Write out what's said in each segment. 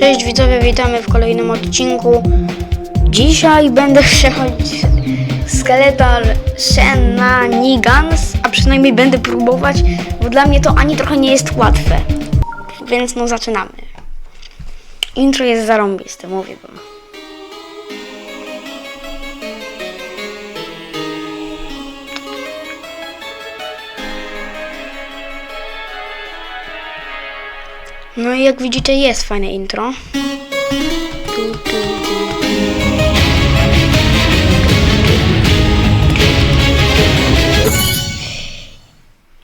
Cześć widzowie, witamy w kolejnym odcinku. Dzisiaj będę przechodzić Skeletal Shenanigans, a przynajmniej będę próbować, bo dla mnie to ani trochę nie jest łatwe. Więc no zaczynamy. Intro jest zarąbiste, mówię wam. No i jak widzicie jest fajne intro.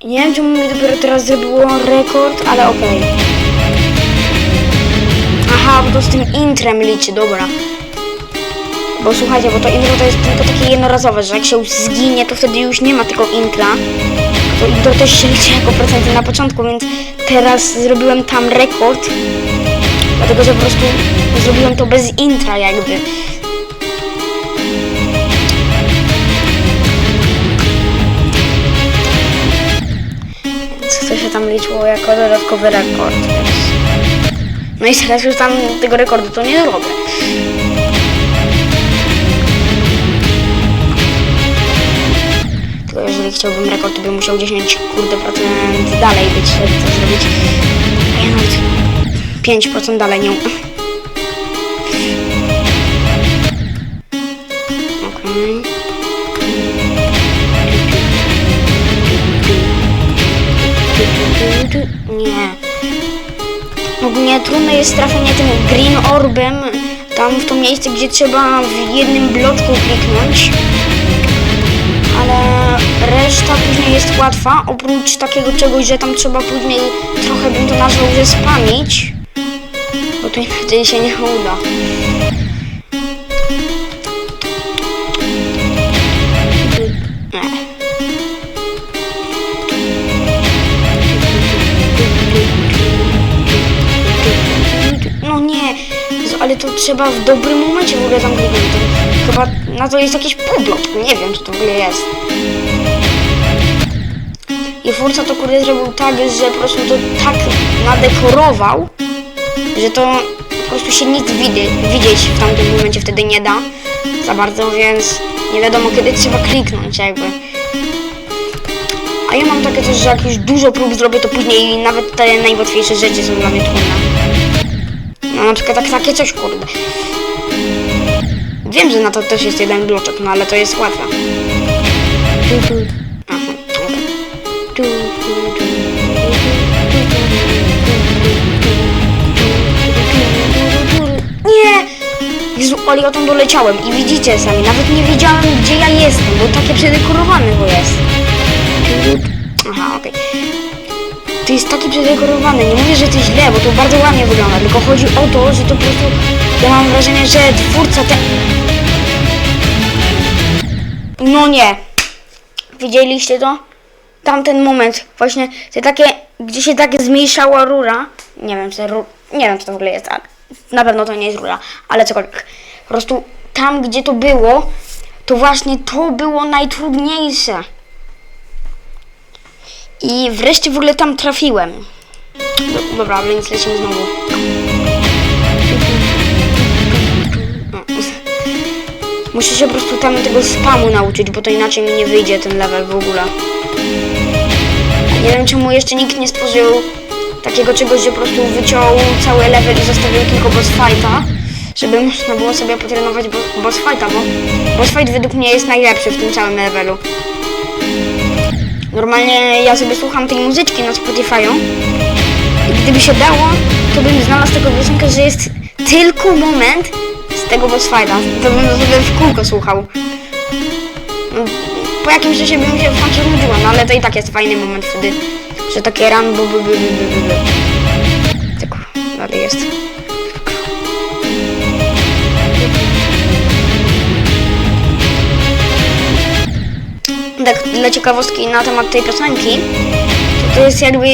Nie wiem czemu mi dopiero teraz zrobiło rekord, ale okej. Aha, bo to z tym intrem liczy, dobra. Bo słuchajcie, bo to intro to jest tylko takie jednorazowe, że jak się już zginie, to wtedy już nie ma tego intra. To intro też się liczy jako procenty na początku, więc teraz zrobiłem tam rekord. Dlatego, że po prostu zrobiłem to bez intra jakby. To się tam liczyło jako dodatkowy rekord. No i teraz już tam tego rekordu to nie zrobię. Tylko jeżeli chciałbym rekord, to bym musiał 10 kurde procent dalej być, żeby to zrobić. A ja nawet 5% dalej nie. Okej. Nie. Ogólnie trudne jest trafienie tym green orbem tam w to miejsce, gdzie trzeba w jednym bloczku kliknąć ale reszta później jest łatwa, oprócz takiego czegoś, że tam trzeba później trochę bym to nazwał, że spamić, bo to się nie uda. To trzeba w dobrym momencie w ogóle tam kliknąć. Chyba na to jest jakiś półblok, nie wiem co to w ogóle jest. I Forza to kurde zrobił tak, że po prostu to tak nadekorował, że to po prostu się nic widy, widzieć w tamtym momencie wtedy nie da za bardzo, więc nie wiadomo kiedy trzeba kliknąć jakby. A ja mam takie coś, że jak już dużo prób zrobię, to później nawet te najłatwiejsze rzeczy są dla mnie trudne. No na przykład tak, takie coś, kurde. Wiem, że na to też jest jeden bloczek, no ale to jest łatwe. Nie! Jezu, ale ja tam doleciałem i widzicie sami, nawet nie wiedziałem gdzie ja jestem, bo takie przedekorowane to jest. Aha, okej. To jest taki przedekorowany, nie mówię, że to źle, bo to bardzo ładnie wygląda, tylko chodzi o to, że to po prostu, ja mam wrażenie, że twórca te... No nie. Widzieliście to? Tamten moment, właśnie te takie, gdzie się tak zmniejszała rura, nie wiem, co nie wiem, co to w ogóle jest, ale na pewno to nie jest rura, ale cokolwiek. Po prostu tam, gdzie to było, to właśnie to było najtrudniejsze. I wreszcie w ogóle tam trafiłem. Do, dobra, więc lecimy znowu. O. Muszę się po prostu tam tego spamu nauczyć, bo to inaczej mi nie wyjdzie ten level w ogóle. Nie wiem czemu jeszcze nikt nie stworzył takiego czegoś, że po prostu wyciął cały level i zostawił tylko boss fighta, żeby można było sobie potrenować bo- boss fighta, bo boss fight według mnie jest najlepszy w tym całym levelu. Normalnie ja sobie słucham tej muzyczki na Spotify'u gdyby się dało, to bym znalazł taką piosenkę, że jest tylko moment z tego boss fighta. To bym sobie w kółko słuchał. Po jakimś czasie bym się w końcu nudziła, no ale to i tak jest fajny moment wtedy, że takie bu. Tak, dalej jest. Tak dla ciekawostki na temat tej piosenki, to to jest jakby,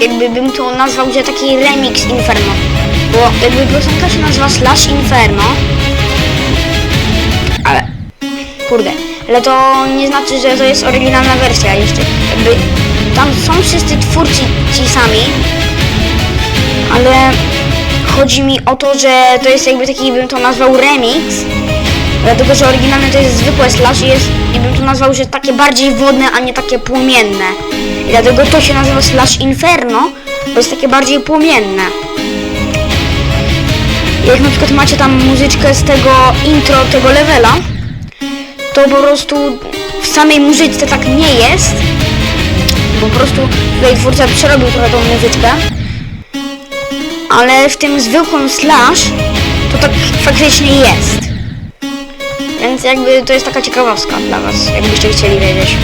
jakby bym to nazwał, że taki remix Inferno. Bo jakby piosenka się nazywa Slash Inferno, ale kurde, ale to nie znaczy, że to jest oryginalna wersja jeszcze. Jakby tam są wszyscy twórcy ci sami, ale chodzi mi o to, że to jest jakby taki, bym to nazwał remix, dlatego, że oryginalne to jest zwykłe slash i, jest, i bym to nazwał, że takie bardziej wodne, a nie takie płomienne. I dlatego to się nazywa slash inferno, bo jest takie bardziej płomienne. Jak na przykład macie tam muzyczkę z tego intro tego levela, to po prostu w samej muzyczce tak nie jest, bo po prostu tutaj twórca przerobił trochę tą muzyczkę, ale w tym zwykłym slash to tak faktycznie jest. Więc jakby to jest taka ciekawostka dla was, jakbyście chcieli wiedzieć.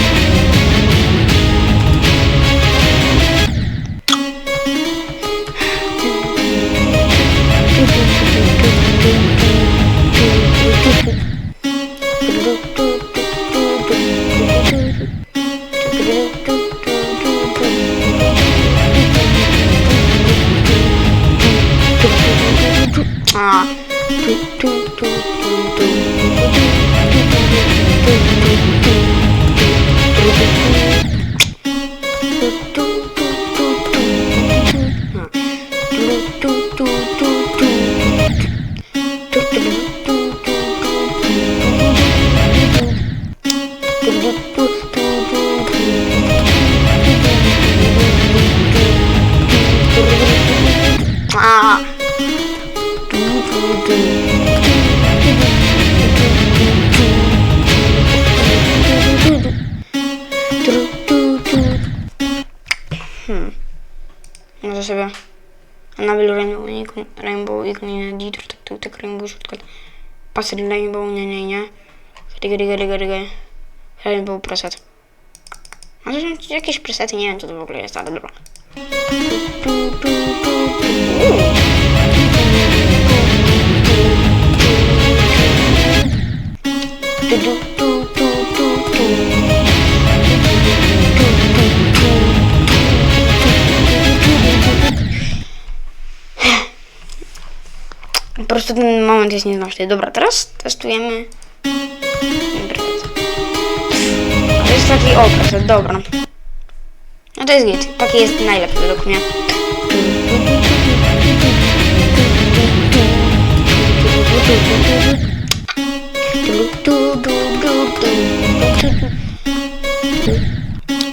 Rainbow, Unicorn- Rainbow, Unicorn, Editor, tak, tak, tak, Rainbow, Shortcut, Passer Rainbow, nie, nie, nie, Riga, Riga, Riga, Riga, Rainbow Preset. A to są jakieś presety, nie wiem co to w ogóle jest, ale dobra. Tu, tu, prostu ten moment jest nieznośny. Dobra, teraz testujemy. To jest taki obraz, dobra. No to jest git. Taki jest najlepszy według mnie.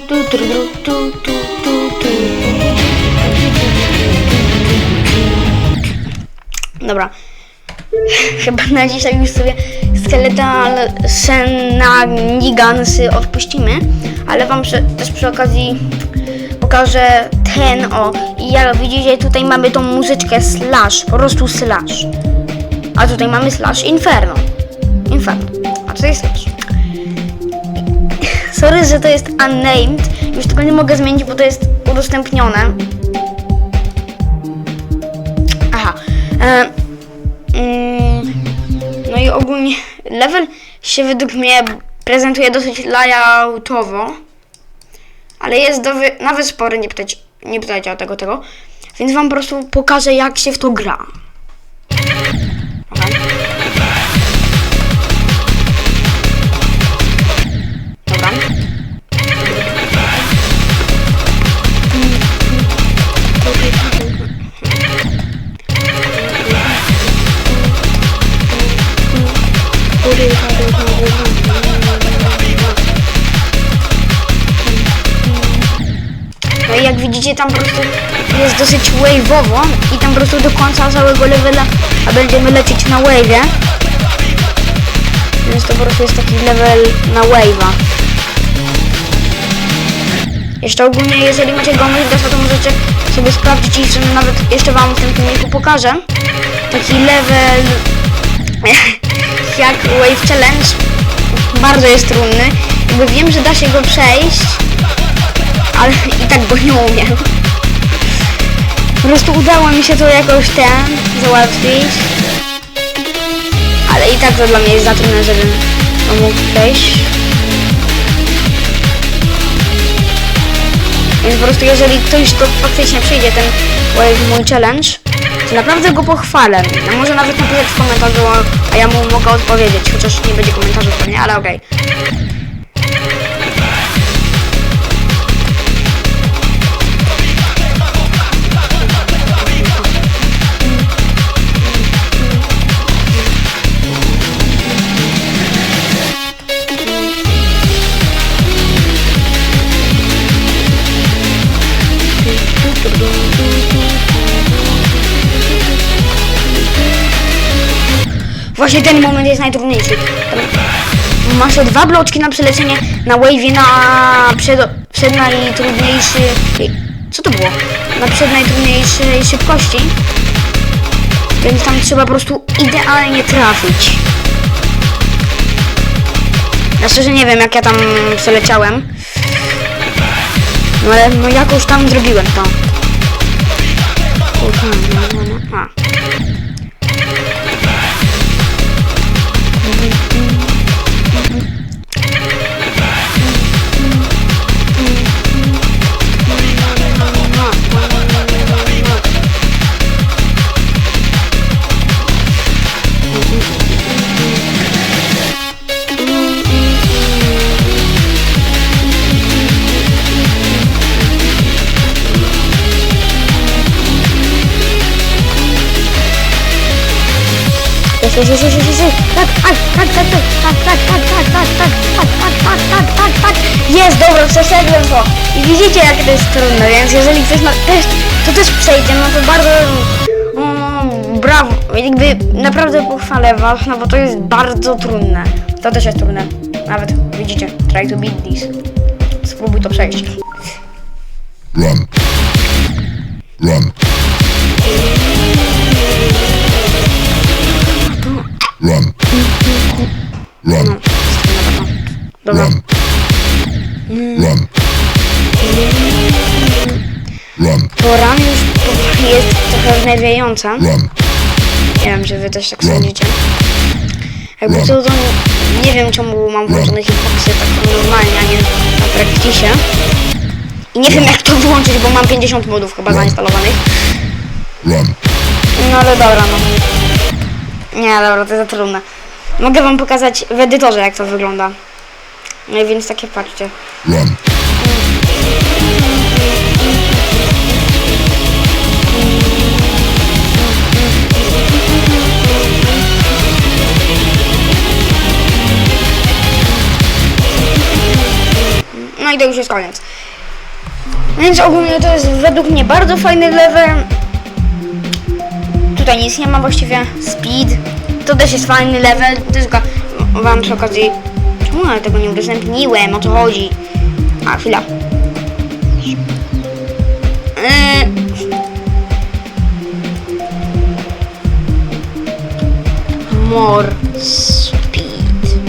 Dobra. Chyba na dzisiaj już sobie Skeletal Shenanigansy odpuścimy, ale wam przy, też przy okazji pokażę ten o i jak widzicie tutaj mamy tą muzyczkę slash, po prostu slash. A tutaj mamy slash inferno. Inferno. A jest slash? Sorry, że to jest unnamed. Już tego nie mogę zmienić, bo to jest udostępnione. Aha. E, i ogólnie level się według mnie prezentuje dosyć layoutowo. Ale jest dowy, nawet spory, nie pytajcie, nie pytajcie o tego, tego. Więc wam po prostu pokażę, jak się w to gra. Dobra. Widzicie tam po prostu jest dosyć wave'owo i tam po prostu do końca całego levela a będziemy lecieć na wave'ie. Więc to po prostu jest taki level na wave'a. Jeszcze ogólnie jeżeli macie gomy gasa to możecie sobie sprawdzić i sobie nawet jeszcze wam w tym filmiku pokażę. Taki level jak Wave Challenge bardzo jest trudny. Jakby wiem, że da się go przejść, ale i tak go nie umiem. Po prostu udało mi się to jakoś ten załatwić. Ale i tak to dla mnie jest za trudne, żebym mógł przejść. Więc po prostu jeżeli ktoś to faktycznie przejdzie ten mój challenge, to naprawdę go pochwalę. A może nawet napisać w komentarzu, a ja mu mogę odpowiedzieć, chociaż nie będzie komentarzu pewnie, ale okej. Właśnie ten moment jest najtrudniejszy. Masz dwa bloczki na przeleczenie, na wave'ie na przed, przed najtrudniejszy... Co to było? Na przed najtrudniejszej szybkości. Więc tam trzeba po prostu idealnie trafić. Znaczy, ja szczerze nie wiem jak ja tam przeleciałem. No ale no jakoś tam zrobiłem to. ขนาดนั้นนะคะ Tak, tak, tak, tak, tak, tak, tak, tak, tak, tak, tak, tak, tak, tak, tak. Jest, dobra, przeszedłem to. I widzicie, jakie to jest trudne, więc jeżeli ktoś ma też, to też przejdzie, no to bardzo, mm, brawo. Jakby naprawdę pochwalę was, no bo to jest bardzo trudne. To też jest trudne. Nawet, widzicie, try to beat this. Spróbuj to przejść. Run. Run. Dobra. Run. Run. Run. To ran już to jest trochę wnerwiająca. Run. Nie wiem, czy wy też tak sądzicie. Jakby co, to nie wiem czemu mam włączone hitboxy tak normalnie, a nie na praktisie. I nie wiem jak to włączyć, bo mam 50 modów chyba zainstalowanych. Run. No ale dobra, no. Nie, dobra, to jest za trudne. Mogę wam pokazać w edytorze jak to wygląda. No i więc takie patrzcie. Run. No i to już jest koniec. Więc ogólnie to jest według mnie bardzo fajny level. Tutaj nic nie ma właściwie. Speed. To też jest fajny level. Tylko wam przy okazji... Czemu ja tego nie udostępniłem? O co chodzi? A, chwila. Yy. More speed.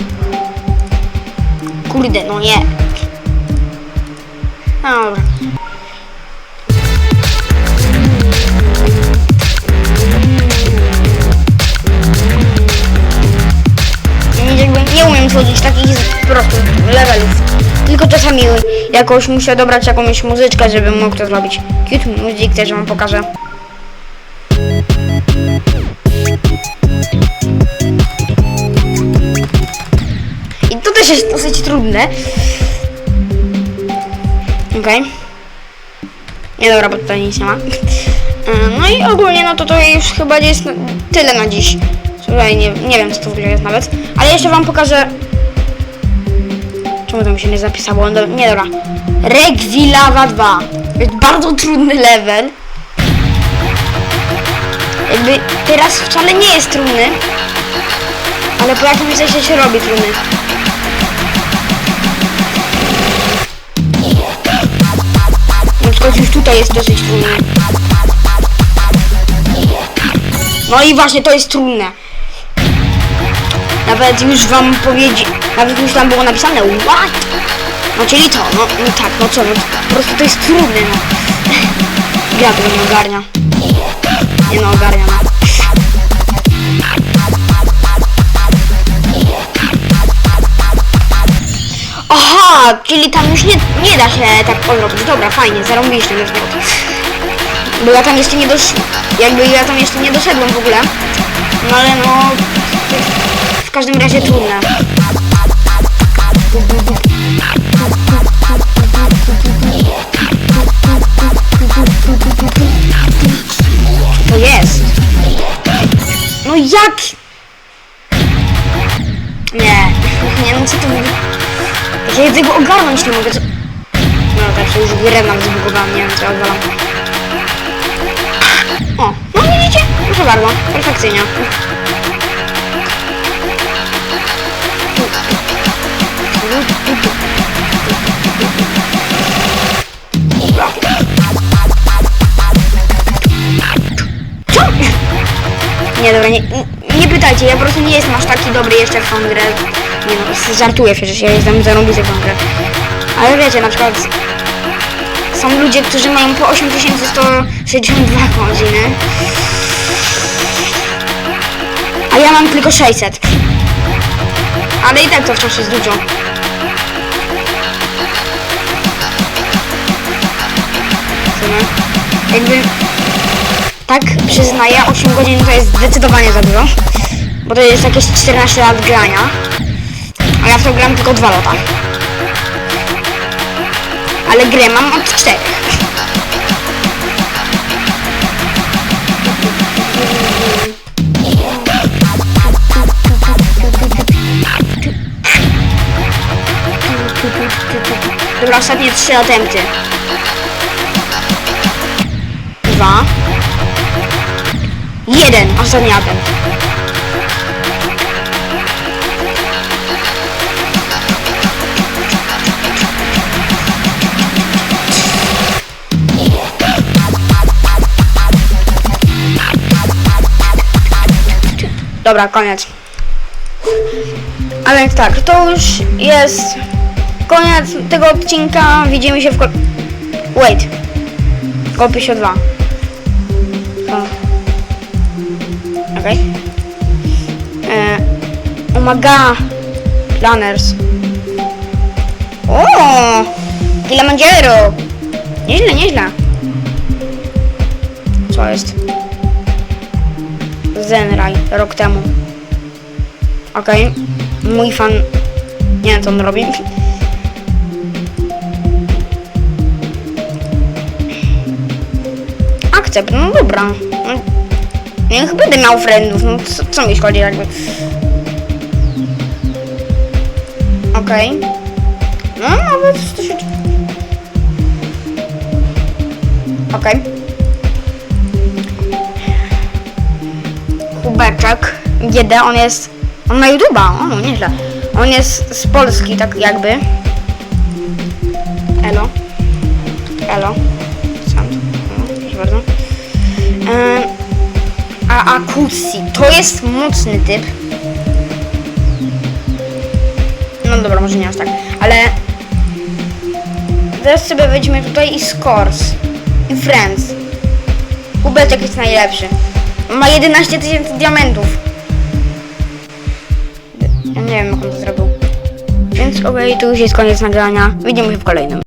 Kurde, no nie. No Dobra. Jakoś muszę dobrać jakąś muzyczkę, żebym mógł to zrobić. Cute music też wam pokażę. I to też jest dosyć trudne. Okej. Nie dobra, bo tutaj nic nie ma. E, No i ogólnie no to to już chyba jest tyle na dziś. Słuchaj, nie, nie wiem co to w ogóle jest nawet. Ale jeszcze wam pokażę... Czemu to mi się nie zapisało? No, nie dobra. Regwilawa 2. To jest bardzo trudny level. Jakby teraz wcale nie jest trudny. Ale po jakimś czasie się robi trudny. Na przykład już tutaj jest dosyć trudne. No i właśnie to jest trudne. Nawet już wam powiedzi... Nawet już tam było napisane what? No czyli to, no, no tak, no co, no po prostu to jest trudne, no. Gra tego nie ogarnia. Nie no, ogarnia, no. Aha, czyli tam już nie, nie da się tak odrobić. Dobra, fajnie, zarąbiliście już nie. Bo ja tam jeszcze nie dosz... Jakby ja tam jeszcze nie doszedłem w ogóle. No ale no... każdym razie trudne. To jest. No jak? Nie, nie no co to mówi? Ja tego ogarnąć nie mogę. Co... No tak już grę nam zbugowałam, nie wiem co odwalam. O, no widzicie? Proszę bardzo, perfekcyjnie. Co? Nie, dobra, nie, nie pytajcie, ja po prostu nie jestem aż taki dobry jeszcze w tą grę. Nie no, żartuję przecież, ja jestem zarąbisty w tą grę. Ale wiecie, na przykład są ludzie, którzy mają po 8162 godziny. A ja mam tylko 600. Ale i tak to wciąż jest dużo. Nie? Jakby... Tak, przyznaję, 8 godzin to jest zdecydowanie za dużo. Bo to jest jakieś 14 lat grania. A ja w to gram tylko 2 lata. Ale grę mam od 4. Dobra, ostatnie 3 atempty. Dwa. Jeden. Ostatni attempt. Dobra, koniec. A więc tak, to już jest koniec tego odcinka. Widzimy się w. Wait. W opisie 2. Okej. E, Omaga. Planners. O! Kilimanjaro! Nieźle, nieźle. Co jest? Zenraj, rok temu. Okej. Mój fan... Nie wiem, co on robi. Akcept, no dobra. No, niech będę miał friendów, no co, co mi szkodzi jakby. Okej. No nawet się... Okej. Kubeczek, GD, on jest... On ma YouTube'a, o no nieźle. On jest z Polski, tak jakby. Elo. Elo. Sand. No, proszę bardzo. A Akusi, to jest mocny typ. No dobra, może nie aż tak, ale teraz sobie wejdźmy tutaj i Scores i Friends. Kubeczek jest najlepszy. Ma 11 tysięcy diamentów. Ja nie wiem, jak on to zrobił. Więc okej, tu już jest koniec nagrania. Widzimy się w kolejnym.